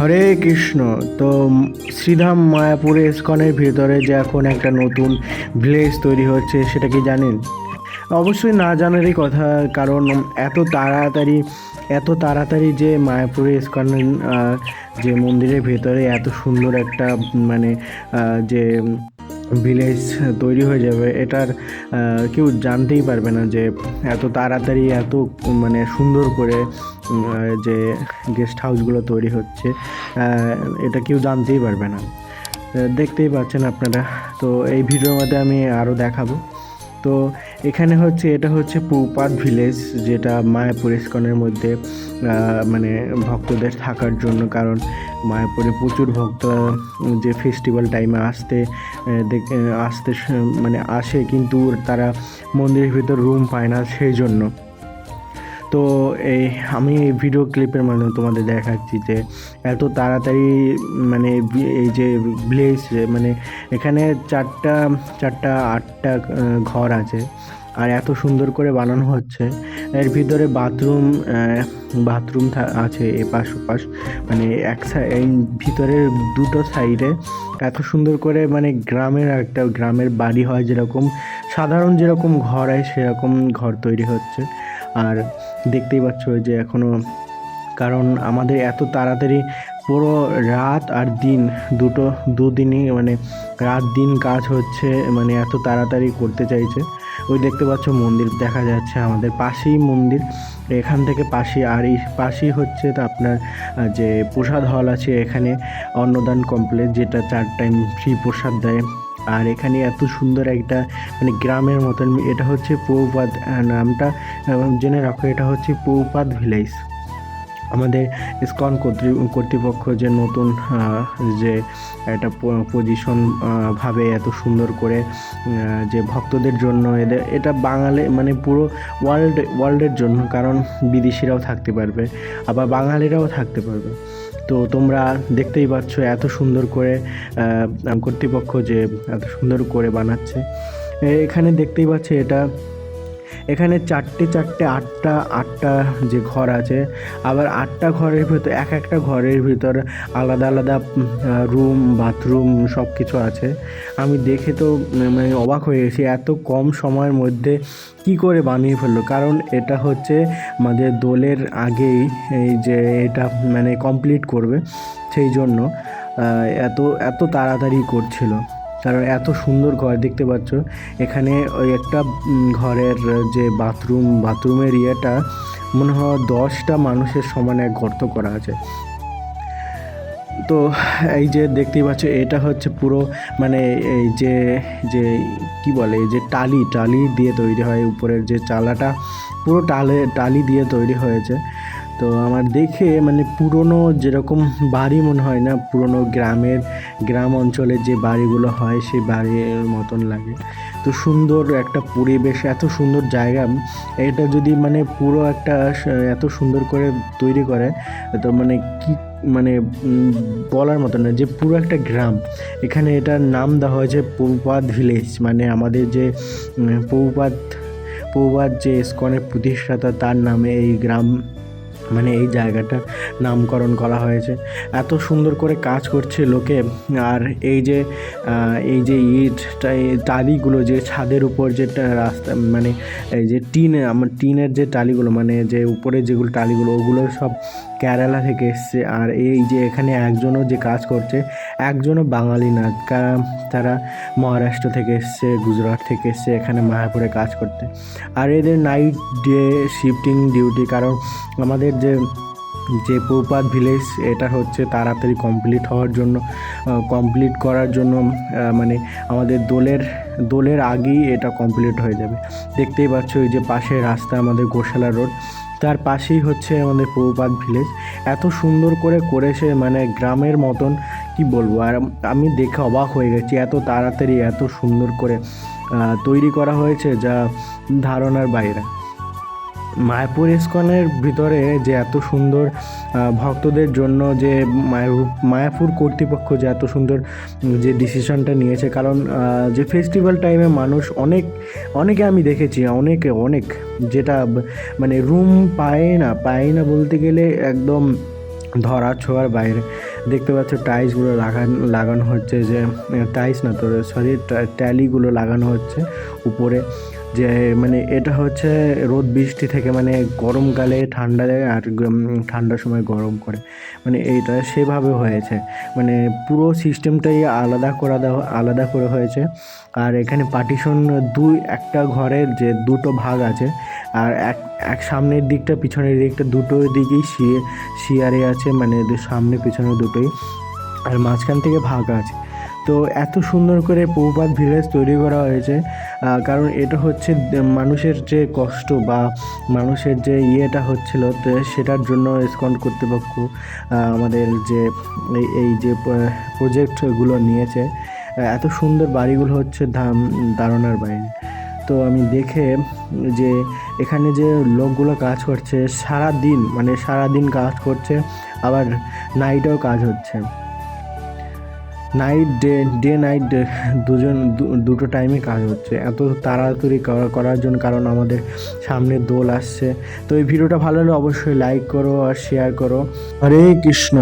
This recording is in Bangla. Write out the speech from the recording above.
হরে কৃষ্ণ, তো শ্রীধাম মায়াপুরে ইস্কনের ভিতরে যে এখন একটা নতুন ভিলেজ তৈরি হচ্ছে, সেটা কি জানেন? অবশ্যই না জানারই কথা, কারণ এত তাড়াতাড়ি এত তাড়াতাড়ি যে মায়াপুরে ইস্কন যে মন্দিরের ভেতরে এত সুন্দর একটা মানে যে ভিলেজ তৈরি হয়ে যাবে, এটার কেউ জানতেই পারবে না যে এত তাড়াতাড়ি, এত মানে সুন্দর করে যে গেস্ট হাউসগুলো তৈরি হচ্ছে এটা কেউ জানতেই পারবে না। দেখতেই পাচ্ছেন আপনারা। তো এই ভিডিওর মধ্যে আমি আরও দেখাবো। তো এখানে হচ্ছে, এটা হচ্ছে পৌপাত ভিলেজ, যেটা মায়াপুর ইস্কনের মধ্যে মানে ভক্তদের থাকার জন্য, কারণ মায়াপুরে প্রচুর ভক্ত, যে ফেস্টিভ্যাল টাইমে আসতে আসতে মানে আসে, কিন্তু তারা মন্দিরের ভিতর রুম পায় না, সেই জন্য। তো এই, আমি এই ভিডিও ক্লিপের মাধ্যমে তোমাদের দেখাচ্ছি যে এত তাড়াতাড়ি মানে এই যে ভিলেজ মানে এখানে চারটা চারটা, আটটা ঘর আছে আর এত সুন্দর করে বানানো হচ্ছে। এর ভিতরে বাথরুম বাথরুম আছে এপাশ ওপাশ মানে এক সাইড ভিতরের দুটো সাইডে এত সুন্দর করে মানে গ্রামের একটা, গ্রামের বাড়ি হয় যেরকম, সাধারণ যেরকম ঘর হয় সেরকম ঘর তৈরি হচ্ছে। আর দেখতেই পাচ্ছ যে এখনও কারণ আমাদের এত তাড়াতাড়ি পুরো রাত আর দিন, দুটো, দুদিনই মানে রাত দিন কাজ হচ্ছে মানে এত তাড়াতাড়ি করতে চাইছে। ওই দেখতে পাচ্ছ মন্দির, দেখা যাচ্ছে আমাদের পাশেই মন্দির। এখান থেকে পাশে আর এই পাশেই হচ্ছে তো আপনার যে প্রসাদ হল আছে এখানে, অন্নদান কমপ্লেক্স যেটা চার টাইম ফ্রি প্রসাদ দেয়। আর এখানে এত সুন্দর একটা মানে গ্রামের মতন, এটা হচ্ছে পৌপাত নামটা জেনে রাখো, এটা হচ্ছে পৌপাত ভিলেজ আমাদের কর্তৃ, কর্তৃপক্ষ যে নতুন যে একটা পজিশন ভাবে এত সুন্দর করে যে ভক্তদের জন্য এদের, এটা বাঙালি মানে পুরো ওয়ার্ল্ড ওয়ার্ল্ডের জন্য, কারণ বিদেশিরাও থাকতে পারবে, আবার বাঙালিরাও থাকতে পারবে। তো তোমরা দেখতেই পাচ্ছ এত সুন্দর করে কর্তৃপক্ষ যে এত সুন্দর করে বানাচ্ছে। এখানে দেখতেই পাচ্ছ এটা এখানে চারটে চারটে আটটা আটটা যে ঘর আছে, আবার আটটা ঘরের ভিতর, এক একটা ঘরের ভিতর আলাদা আলাদা রুম বাথরুম সব কিছু আছে। আমি দেখে তো মানে অবাক হয়ে গেছি, এত কম সময়ের মধ্যে কি করে বানিয়ে ফেলল? কারণ এটা হচ্ছে আমাদের দোলের আগেই এই যে এটা মানে কমপ্লিট করবে, সেই জন্য এত এত তাড়াতাড়ি করছিল। কারণ এত সুন্দর ঘর দেখতে পাচ্ছ। এখানে ওই একটা ঘরের যে বাথরুম, বাথরুমের ইয়েটা, মনে হয় দশটা মানুষের সমানে গর্ত করা আছে। তো এই যে দেখতেই পাচ্ছ, এটা হচ্ছে পুরো মানে এই যে যে, কি বলে যে টালি টালি দিয়ে তৈরি হয় উপরের যে চালাটা। পুরো টালে, টালি দিয়ে তৈরি হয়েছে। তো আমার দেখে মানে পুরনো যেরকম বাড়ি মনে হয় না, পুরনো গ্রামের, গ্রাম অঞ্চলে যে বাড়িগুলো হয় সেই বাড়ির মতন লাগে। তো সুন্দর একটা পরিবেশ, এত সুন্দর জায়গা। এটা যদি মানে পুরো একটা এত সুন্দর করে তৈরি করে, তো মানে কি মানে বলার মতো না যে পুরো একটা গ্রাম। এখানে এটার নাম দেওয়া হয়েছে পৌপাত ভিলেজ। মানে আমাদের যে পৌপাত পৌপাত যে ইস্কনের প্রতিষ্ঠাতা, তার নামে এই গ্রাম মানে এই জায়গাটার নামকরণ করা হয়েছে। এত সুন্দর করে কাজ করছে লোকে। আর এই যে এই যে ইট টা- এই টালিগুলো যে ছাদের উপর যে রাস্তা মানে এই যে টিন, আমার টিনের যে টালিগুলো মানে যে উপরে যেগুলো টালিগুলো, ওগুলো সব কেরালা থেকে এসছে। আর এই যে এখানে একজনও যে কাজ করছে, একজনও বাঙালি না তারা মহারাষ্ট্র থেকে এসছে, গুজরাট থেকে এসছে, এখানে মায়াপুরে কাজ করতে। আর এদের নাইট ডে শিফটিং ডিউটি কারণ আমাদের যে যে পৌপাত ভিলেজ, এটা হচ্ছে তাড়াতাড়ি কমপ্লিট হওয়ার জন্য কমপ্লিট করার জন্য মানে আমাদের দোলের দোলের আগেই এটা কমপ্লিট হয়ে যাবে। দেখতেই পাচ্ছ ওই যে পাশে রাস্তা আমাদের গোশালা রোড, তার পাশেই হচ্ছে আমাদের পৌপাত ভিলেজ। এত সুন্দর করে করেছে মানে গ্রামের মতন, কি বলব? আর আমি দেখে অবাক হয়ে গেছি, এত তাড়াতাড়ি, এত সুন্দর করে তৈরি করা হয়েছে যা ধারণার বাইরে। মায়াপুর ইস্কনের ভিতরে যে এত সুন্দর ভক্তদের জন্য যে মায়া- মায়াপুর কর্তৃপক্ষ যে এত সুন্দর যে ডিসিশনটা নিয়েছে। কারণ যে ফেস্টিভ্যাল টাইমে মানুষ অনেক, অনেকে আমি দেখেছি, অনেকে, অনেক, যেটা মানে রুম পায় না পায় না বলতে গেলে একদম ধরা ছোঁয়ার বাইরে। দেখতে পাচ্ছ টাইলসগুলো লাগান লাগানো হচ্ছে যে টাইলস না তো সরি ট্যালিগুলো লাগানো হচ্ছে উপরে। যে মানে এটা হচ্ছে রোদ বৃষ্টি থেকে মানে গরমকালে ঠান্ডা দেয় আর ঠান্ডার সময় গরম করে। মানে এইটা সেভাবে হয়েছে। মানে পুরো সিস্টেমটাই আলাদা করা দেওয়া, আলাদা করে হয়েছে। আর এখানে পার্টিশন দুই, একটা ঘরের যে দুটো ভাগ আছে, আর এক এক সামনের দিকটা, পিছনের দিকটা দুটো দিকেই শিয়ে শিয়ারে আছে মানে সামনে পিছনে দুটোই। আর মাঝখান থেকে ভাগ আছে। তো এত সুন্দর করে পৌপাত ভিলেজ তৈরি করা হয়েছে কারণ এটা হচ্ছে মানুষের যে কষ্ট বা মানুষের যে ইয়েটা হচ্ছিল সেটার জন্য ইসকন কর্তৃপক্ষ আমাদের যে এই যে প্রজেক্টগুলো নিয়েছে এত সুন্দর বাড়িগুলো হচ্ছে ধাম, ধারণার বাইরে তো আমি দেখে যে এখানে যে লোকগুলো কাজ করছে সারা দিন মানে সারা দিন কাজ করছে, আবার নাইটেও কাজ হচ্ছে। নাইট ডে ডে নাইট দুজন দুটো টাইমে কাজ হচ্ছে। এত তাড়াতাড়ি করার জন্য কারণ আমাদের সামনে দোল আসছে। তো এই ভিডিওটা ভালো হলে অবশ্যই লাইক করো আর শেয়ার করো। হরে কৃষ্ণ।